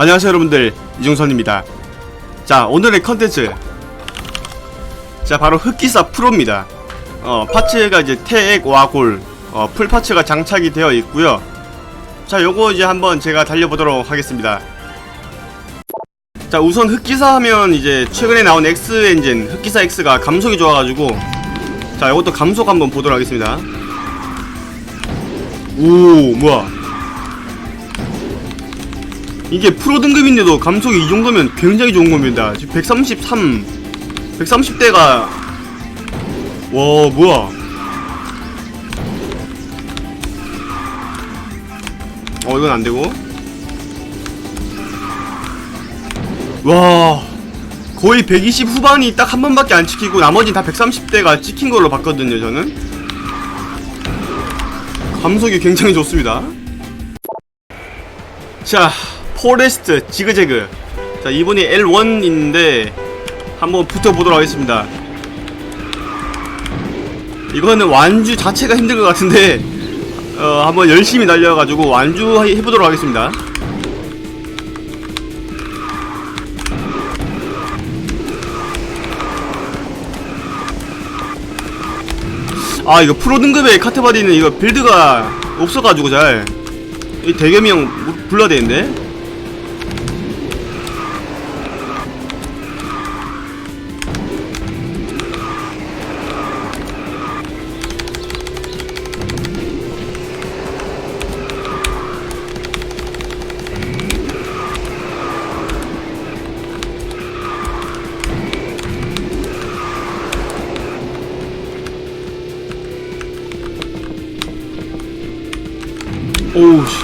안녕하세요 여러분들. 이중선입니다. 자 오늘의 컨텐츠. 자 바로 흑기사 프로입니다. 어 파츠가 이제 태액 와골 어 풀파츠가 장착이 되어 있고요. 자 요거 이제 한번 제가 달려보도록 하겠습니다. 자 우선 흑기사 하면 이제 최근에 나온 X 엔진 흑기사 X가 감속이 좋아가지고 자 요것도 감속 한번 보도록 하겠습니다. 오 뭐야 이게 프로 등급인데도 감속이 이 정도면 굉장히 좋은 겁니다. 지금 133, 130대가 와 뭐야? 어 이건 안 되고. 와 거의 120 후반이 딱 한 번밖에 안 찍히고 나머지 다 130대가 찍힌 걸로 봤거든요 저는. 감속이 굉장히 좋습니다. 자, 포레스트 지그재그. 자, 이분이 L1인데 한번 붙어보도록 하겠습니다. 이거는 완주 자체가 힘들 것 같은데 어, 한번 열심히 날려가지고 완주 해- 해보도록 하겠습니다. 아 이거 프로 등급의 카트바디는 이거 빌드가 없어가지고 잘이 대겸이 형 뭐- 불러야 되는데 오우 씨.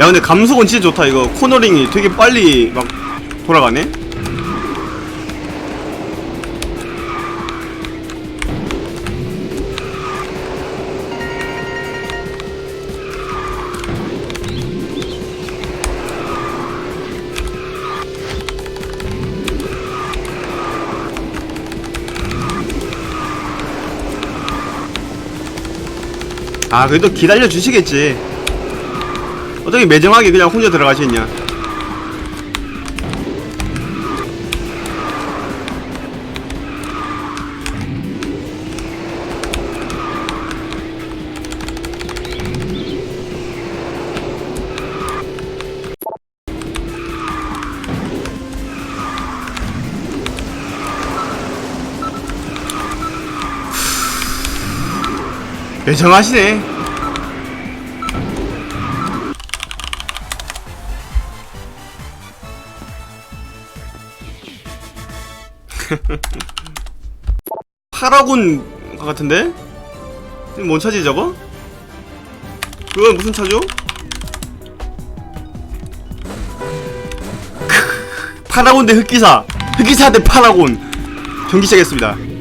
야 근데 감속은 진짜 좋다. 이거 코너링이 되게 빨리 막 돌아가네 아 그래도 기다려 주시겠지. 어떻게 매정하게 그냥 혼자 들어가시겠냐 매정하시네 파라곤 같은데? 뭔 차지 저거? 그건 무슨 차죠? 파라곤 대 흑기사 흑기사 대 파라곤 경기 시작했습니다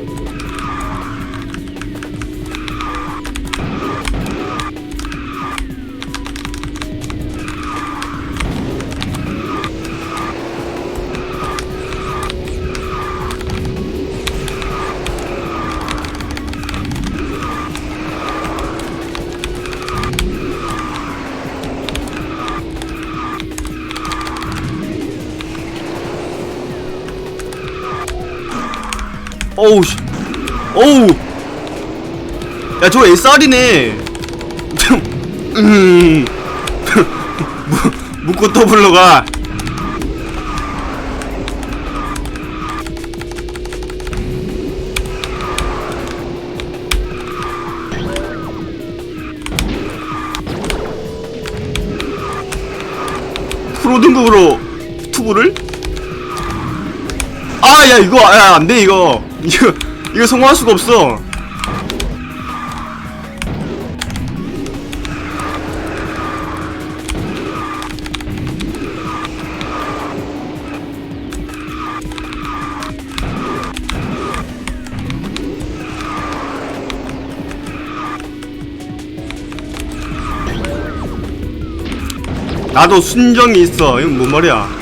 어우 씨. 어우. 야 저거 SR이네. 음. 무- 묶고 더블로 가. 프로 등급으로 투구를? 아, 야, 이거, 야, 안 돼, 이거. 이거, 이거 성공할 수가 없어. 나도 순정이 있어. 이건 뭔 말이야?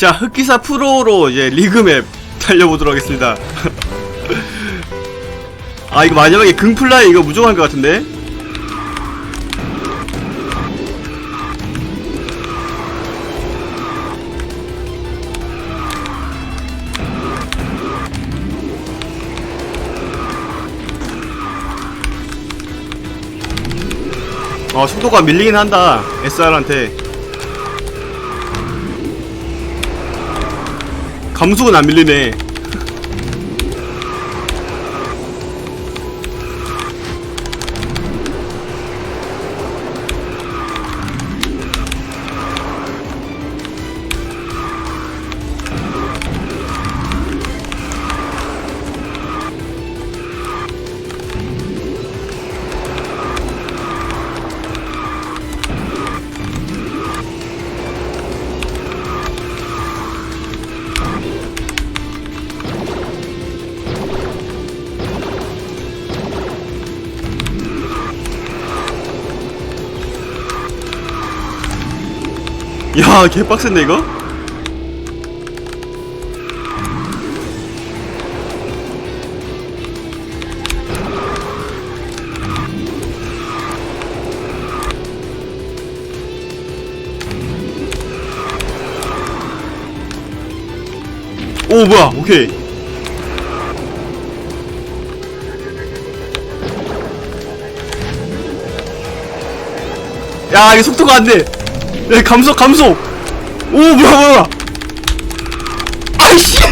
자, 흑기사 프로로 이제 리그맵 달려보도록 하겠습니다. 아, 이거 마지막에 금플라이 이거 무조건 할것 같은데? 어, 속도가 밀리긴 한다. SR한테. 감속은 안 밀리네. 야, 개빡센데, 이거? 오, 뭐야, 오케이. 야, 이게 속도가 안 돼. 야, 감속, 감속. 오, 뭐야, 뭐야. 아이씨.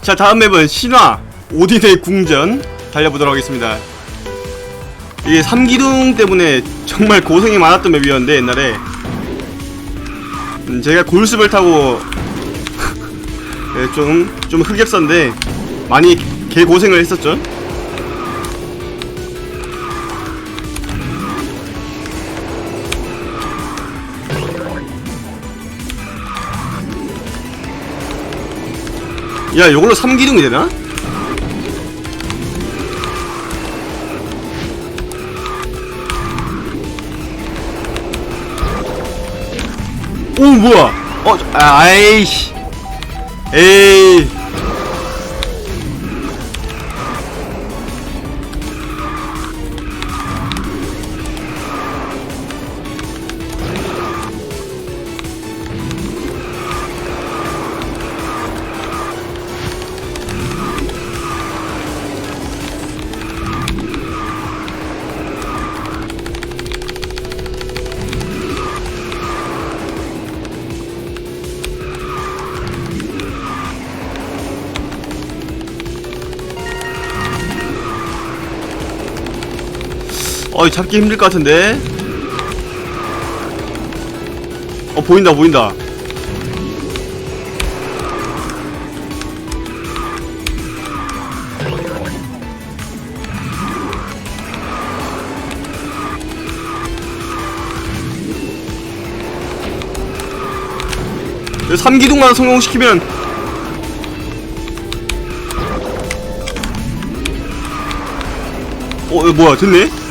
자, 다음 맵은 신화 오딘의 궁전 달려보도록 하겠습니다. 이게 삼기둥 때문에 정말 고생이 많았던 맵이었는데 옛날에 음, 제가 골수를 타고 네, 좀, 좀 흑역사인데 많이 개 고생을 했었죠. 야, 이걸로 3기둥이 되나? 오, 뭐야? 어, 저- 아, 아이씨. 에이. 어, 잡기 힘들 것 같은데. 어, 보인다, 보인다. 이 삼기둥만 성공시키면 어, 뭐야, 됐네?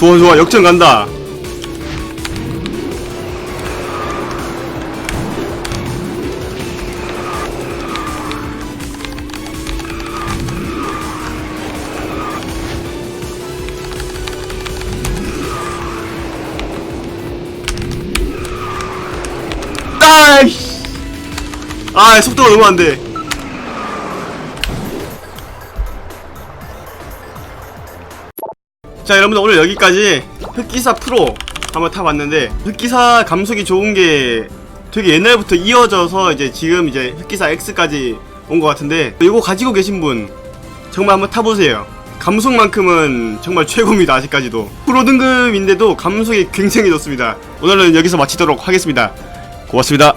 좋아 좋아 역전 간다. 아이씨. 아 속도가 너무 안돼 자 여러분들 오늘 여기까지 흑기사 프로 한번 타봤는데 흑기사 감속이 좋은 게 되게 옛날부터 이어져서 이제 지금 이제 흑기사 X까지 온 것 같은데 이거 가지고 계신 분 정말 한번 타보세요. 감속만큼은 정말 최고입니다 아직까지도. 프로 등급인데도 감속이 굉장히 좋습니다. 오늘은 여기서 마치도록 하겠습니다. 고맙습니다